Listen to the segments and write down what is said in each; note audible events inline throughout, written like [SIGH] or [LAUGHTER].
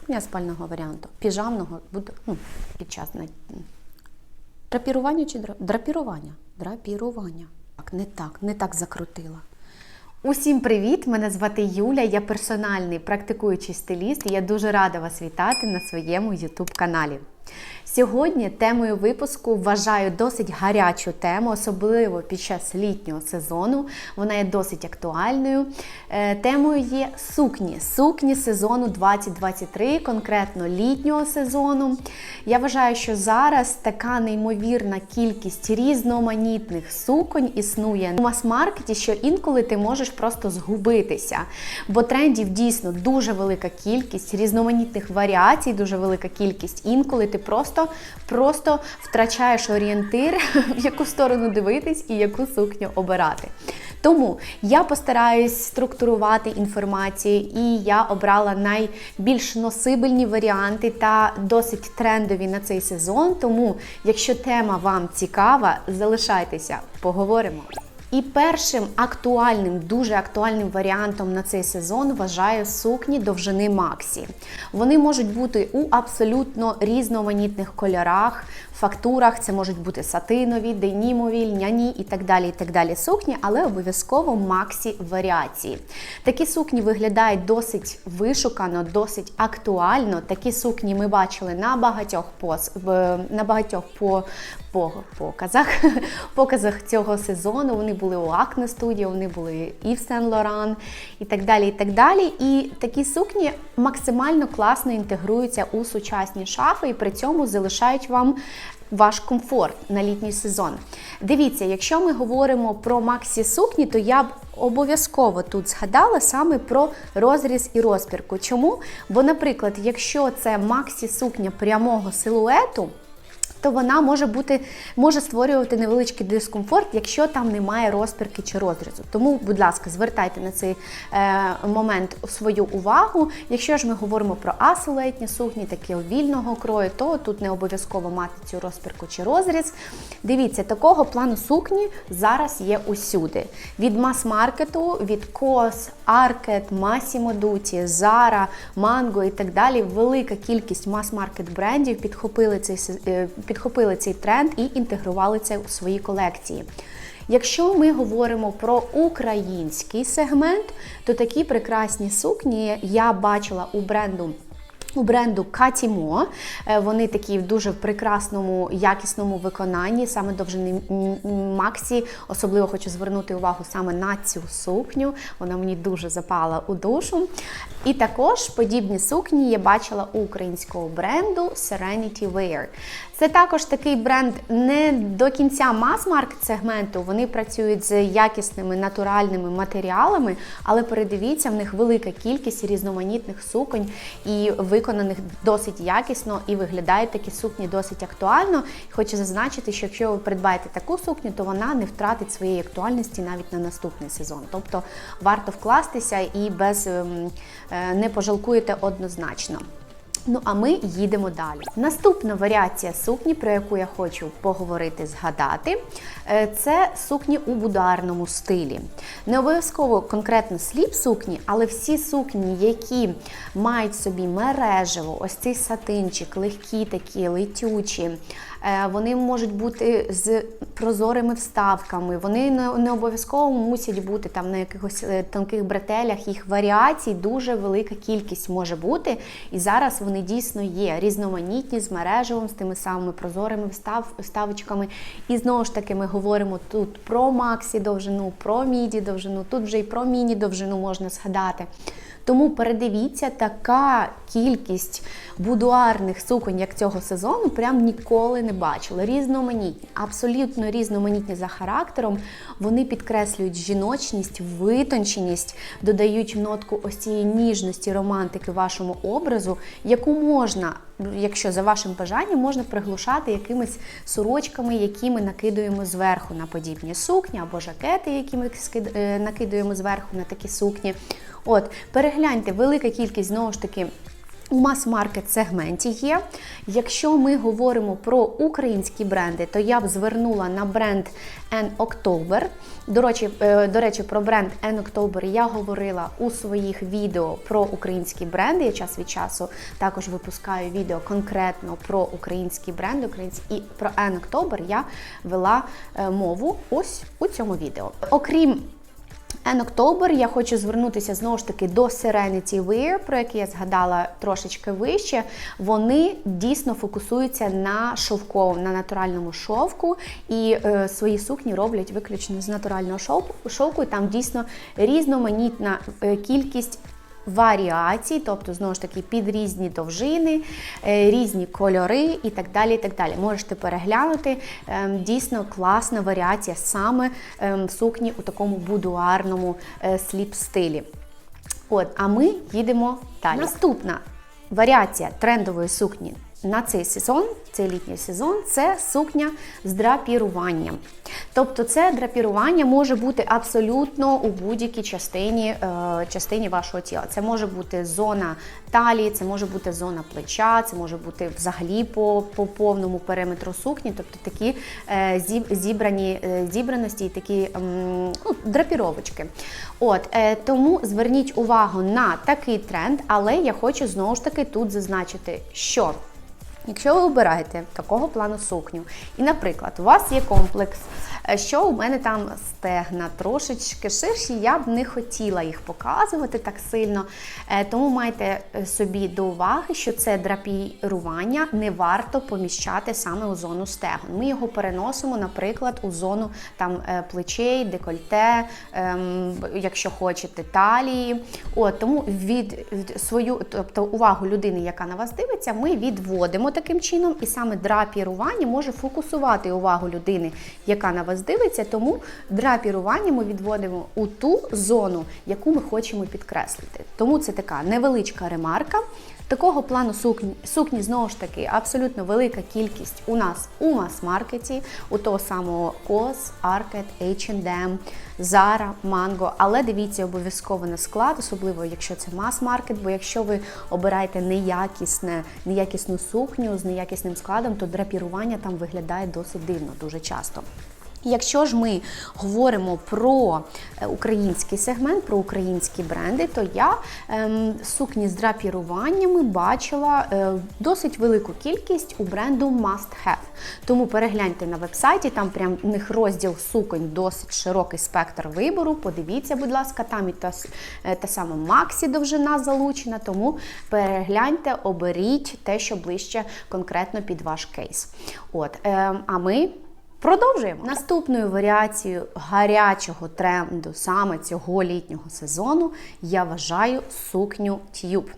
Сукня спального варіанту, піжамного буде ну, під час драпірування чи драпірування? Драпірування. Так, не так, не так закрутила. Усім привіт! Мене звати Юля, я персональний практикуючий стиліст, і я дуже рада вас вітати на своєму YouTube каналі. Сьогодні темою випуску вважаю досить гарячу тему, особливо під час літнього сезону. Вона є досить актуальною. Е, Темою є сукні. Сукні сезону 2023, конкретно літнього сезону. Я вважаю, що зараз така неймовірна кількість різноманітних суконь існує в мас-маркеті, що інколи ти можеш просто згубитися. Бо трендів дійсно дуже велика кількість, різноманітних варіацій, дуже велика кількість. Інколи ти просто, просто втрачаєш орієнтир, [LAUGHS] в яку сторону дивитись і яку сукню обирати. Тому я постараюсь структурувати інформацію, і я обрала найбільш носибельні варіанти та досить трендові на цей сезон. Тому, якщо тема вам цікава, залишайтеся, поговоримо. І першим актуальним, дуже актуальним варіантом на цей сезон вважаю сукні довжини Максі. Вони можуть бути у абсолютно різноманітних кольорах, фактурах. Це можуть бути сатинові, денімові, льняні і так далі. І так далі сукні, але обов'язково Максі варіації. Такі сукні виглядають досить вишукано, досить актуально. Такі сукні ми бачили на багатьох пос на багатьох по, по показах, [LAUGHS] показах цього сезону. Вони були у Acne Studio, вони були і в Saint Laurent, і так далі. І так далі. І такі сукні максимально класно інтегруються у сучасні шафи і при цьому залишають вам. Ваш комфорт на літній сезон. Дивіться, якщо ми говоримо про максі сукні, то я б обов'язково тут згадала саме про розріз і розпірку. Чому? Бо, наприклад, якщо це максі сукня прямого силуету, то вона може бути може створювати невеличкий дискомфорт, якщо там немає розпірки чи розрізу. Тому, будь ласка, звертайте на цей е, момент свою увагу. Якщо ж ми говоримо про асилуетні сукні, такі вільного крою, то тут не обов'язково мати цю розпірку чи розріз. Дивіться, такого плану сукні зараз є усюди. Від мас-маркету, від COS, Arket, Massimo Dutti, Zara, Mango і так далі. Велика кількість мас-маркет брендів підхопили цей се- е, підхопили цей тренд і інтегрували це у свої колекції. Якщо ми говоримо про український сегмент, то такі прекрасні сукні я бачила у бренду. У бренду Катімо вони такі в дуже прекрасному, якісному виконанні, саме довжини Максі. Особливо хочу звернути увагу саме на цю сукню. Вона мені дуже запала у душу. І також подібні сукні я бачила у українського бренду Serenity Wear. Це також такий бренд не до кінця мас-маркет сегменту. Вони працюють з якісними натуральними матеріалами, але передивіться, в них велика кількість різноманітних суконь і виконаних досить якісно, і виглядають такі сукні досить актуально. Хочу зазначити, що якщо ви придбаєте таку сукню, то вона не втратить своєї актуальності навіть на наступний сезон. Тобто варто вкластися і без ем, е, не пожалкуєте однозначно. Ну а ми їдемо далі. Наступна варіація сукні, про яку я хочу поговорити, згадати, е, це сукні у бударному стилі. Не обов'язково конкретно сліп сукні, але всі сукні, які мають собі мережево, ось цей сатинчик, легкі такі, летючі. Е, Вони можуть бути з прозорими вставками, вони не, обов'язково мусять бути там на якихось е, тонких бретелях. Їх варіацій дуже велика кількість може бути. І зараз вони дійсно є різноманітні з мережевим, з тими самими прозорими встав, вставочками. І знову ж таки, ми говоримо тут про максі довжину, про міді довжину, тут вже і про міні довжину можна згадати. Тому передивіться, така кількість будуарних суконь, як цього сезону, прям ніколи не бачила. Різноманітні, абсолютно різноманітні за характером. Вони підкреслюють жіночність, витонченість, додають нотку ось цієї ніжності, романтики вашому образу, яку можна. Якщо за вашим бажанням можна приглушати якимись сорочками, які ми накидуємо зверху на подібні сукні, або жакети, які ми е, накидуємо зверху на такі сукні. От, перегляньте, велика кількість знову ж таки у мас-маркет сегменті є. Якщо ми говоримо про українські бренди, то я б звернула на бренд N October. До речі, е, до речі, про бренд N October я говорила у своїх відео про українські бренди. Я час від часу також випускаю відео конкретно про українські бренди. Українські і про N October я вела е, мову ось у цьому відео. Окрім October я хочу звернутися знову ж таки до Serenity Wear, про який я згадала трошечки вище. Вони дійсно фокусуються на шовковому, на натуральному шовку, і е, свої сукні роблять виключно з натурального шовку. шовку. І там дійсно різноманітна е, кількість. Варіацій, тобто знову ж таки під різні довжини, е, різні кольори і так далі. і так далі. Можете переглянути ем, дійсно класна варіація саме ем, сукні у такому будуарному е, сліп-стилі. От, а ми їдемо далі. Наступна варіація трендової сукні на цей сезон, цей літній сезон, це сукня з драпіруванням. Тобто, це драпірування може бути абсолютно у будь-якій частині е, частині вашого тіла. Це може бути зона талії, це може бути зона плеча, це може бути взагалі по, по повному периметру сукні, тобто такі е, зіб- зібрані е, зібраності і такі ну, драпіровочки. От тому зверніть увагу на такий тренд, але я хочу знову ж таки тут зазначити, що. Якщо ви обираєте такого плану сукню, і, наприклад, у вас є комплекс, е, що у мене там стегна трошечки ширші, я б не хотіла їх показувати так сильно. Е, Тому майте е, собі до уваги, що це драпірування не варто поміщати саме у зону стегон. Ми його переносимо, наприклад, у зону там плечей, декольте, ем, якщо хочете, талії. От, тому від, від свою, тобто увагу людини, яка на вас дивиться, ми відводимо таким чином, і саме драпірування може фокусувати увагу людини, яка на вас дивиться. Тому драпірування ми відводимо у ту зону, яку ми хочемо підкреслити. Тому це така невеличка ремарка. Такого плану сукні, сукні знову ж таки абсолютно велика кількість у нас у мас-маркеті, у того самого COS, Arket, H&M, Zara, Mango. Але дивіться обов'язково на склад, особливо якщо це мас-маркет, бо якщо ви обираєте неякісне, неякісну сукню з неякісним складом, то драпірування там виглядає досить дивно дуже часто. Якщо ж ми говоримо про е, український сегмент, про українські бренди, то я ем, сукні з драпіруваннями бачила е, досить велику кількість у бренду Must Have. Тому перегляньте на вебсайті, там прям у них розділ суконь досить широкий спектр вибору. Подивіться, будь ласка, там і та, е, та сама Максі довжина залучена. Тому перегляньте, оберіть те, що ближче конкретно під ваш кейс. От, е, а ми. Продовжуємо наступною варіацією гарячого тренду саме цього літнього сезону. Я вважаю сукню тюб.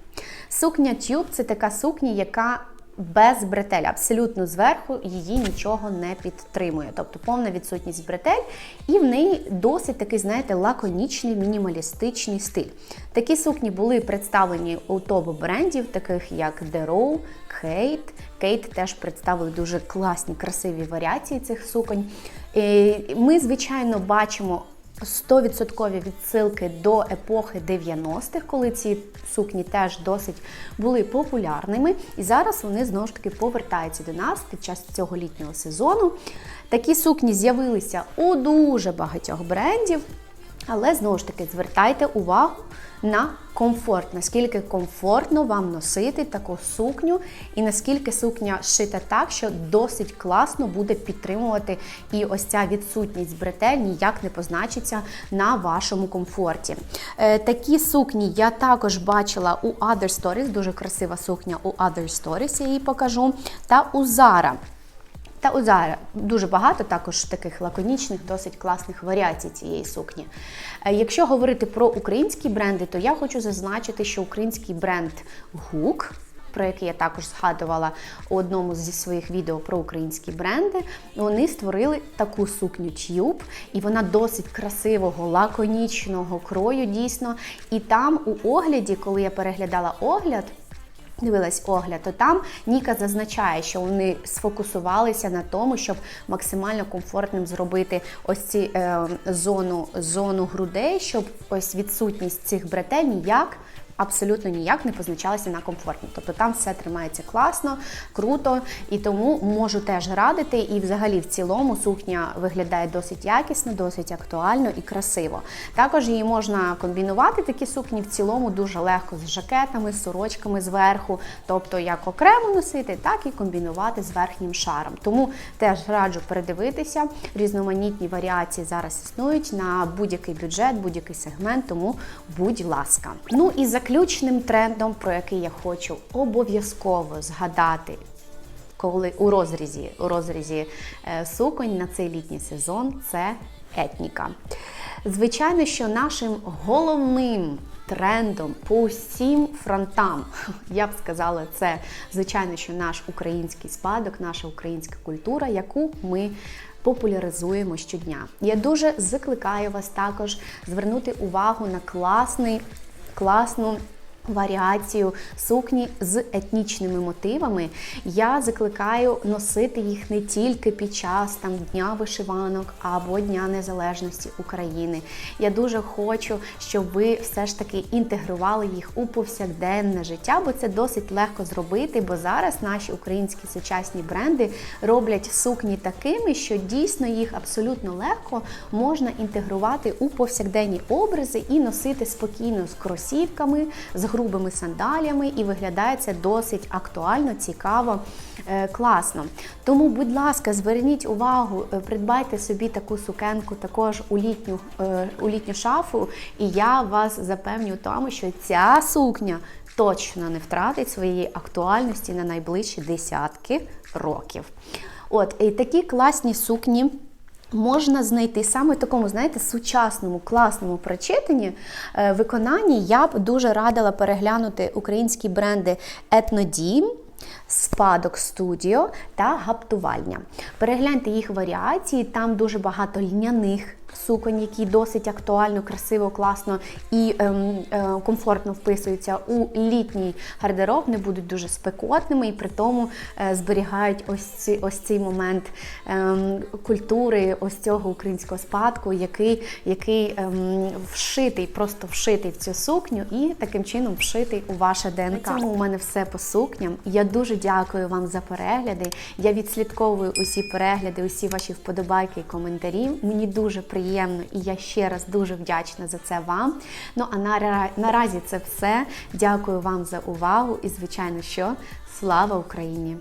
Сукня тюб це така сукня, яка без бретель, абсолютно зверху її нічого не підтримує. Тобто повна відсутність бретель, і в неї досить такий, знаєте, лаконічний мінімалістичний стиль. Такі сукні були представлені у топ брендів, таких як The Row, Kate. Кейт теж представили дуже класні, красиві варіації цих суконь. Е, Ми, звичайно, бачимо 100% відсилки до епохи 90-х, коли ці сукні теж досить були популярними. І зараз вони знову ж таки повертаються до нас під час цього літнього сезону. Такі сукні з'явилися у дуже багатьох брендів. Але знову ж таки звертайте увагу на комфорт, наскільки комфортно вам носити таку сукню, і наскільки сукня шита так, що досить класно буде підтримувати, і ось ця відсутність бретель ніяк не позначиться на вашому комфорті. Е, такі сукні я також бачила у Other Stories, дуже красива сукня у Other Stories, я її покажу, та у Zara. Та у Zara дуже багато також таких лаконічних, досить класних варіацій цієї сукні. Е, Якщо говорити про українські бренди, то я хочу зазначити, що український бренд Гук. Про який я також згадувала у одному зі своїх відео про українські бренди, вони створили таку сукню тюб, і вона досить красивого, лаконічного крою, дійсно. І там у огляді, коли я переглядала огляд, Дивилась огляд, то там Ніка зазначає, що вони сфокусувалися на тому, щоб максимально комфортним зробити ось ці е, зону, зону грудей, щоб ось відсутність цих бретель ніяк абсолютно ніяк не позначалася на комфортні. Тобто там все тримається класно, круто, і тому можу теж радити. І взагалі в цілому сукня виглядає досить якісно, досить актуально і красиво. Також її можна комбінувати такі сукні в цілому дуже легко з жакетами, з сорочками зверху, тобто як окремо носити, так і комбінувати з верхнім шаром. Тому теж раджу передивитися. Різноманітні варіації зараз існують на будь-який бюджет, будь-який сегмент, тому будь ласка. Ну і заключним трендом, про який я хочу обов'язково згадати. Коли у розрізі, у розрізі е, суконь на цей літній сезон це етніка. Звичайно, що нашим головним трендом по усім фронтам, [LAUGHS] я б сказала, це звичайно, що наш український спадок, наша українська культура, яку ми популяризуємо щодня. Я дуже закликаю вас також звернути увагу на класний, класну. Варіацію сукні з етнічними мотивами я закликаю носити їх не тільки під час там дня вишиванок або Дня Незалежності України. Я дуже хочу, щоб ви все ж таки інтегрували їх у повсякденне життя, бо це досить легко зробити. Бо зараз наші українські сучасні бренди роблять сукні такими, що дійсно їх абсолютно легко можна інтегрувати у повсякденні образи і носити спокійно з кросівками, з грубими сандаліями, і виглядає це досить актуально, цікаво, е, класно. Тому, будь ласка, зверніть увагу, е, придбайте собі таку сукенку також у літню, е, у літню шафу, і я вас запевню тому, що ця сукня точно не втратить своєї актуальності на найближчі десятки років. От, і такі класні сукні можна знайти саме в такому, знаєте, сучасному, класному прочитанні е, виконанні. Я б дуже радила переглянути українські бренди Етнодім. Спадок студіо та гаптувальня. Перегляньте їх варіації, там дуже багато льняних суконь, які досить актуально, красиво, класно і ем, е, комфортно вписуються у літній гардероб, не будуть дуже спекотними і при тому е, зберігають ось, ці, ось цей момент ем, культури, ось цього українського спадку, який, який ем, вшитий, просто вшитий в цю сукню і таким чином вшитий у ваше ДНК. На цьому у мене все по сукням. Я дуже дякую вам за перегляди. Я відслідковую усі перегляди, усі ваші вподобайки і коментарі. Мені дуже приємно і я ще раз дуже вдячна за це вам. Ну а нара- наразі це все. Дякую вам за увагу і, звичайно, що слава Україні!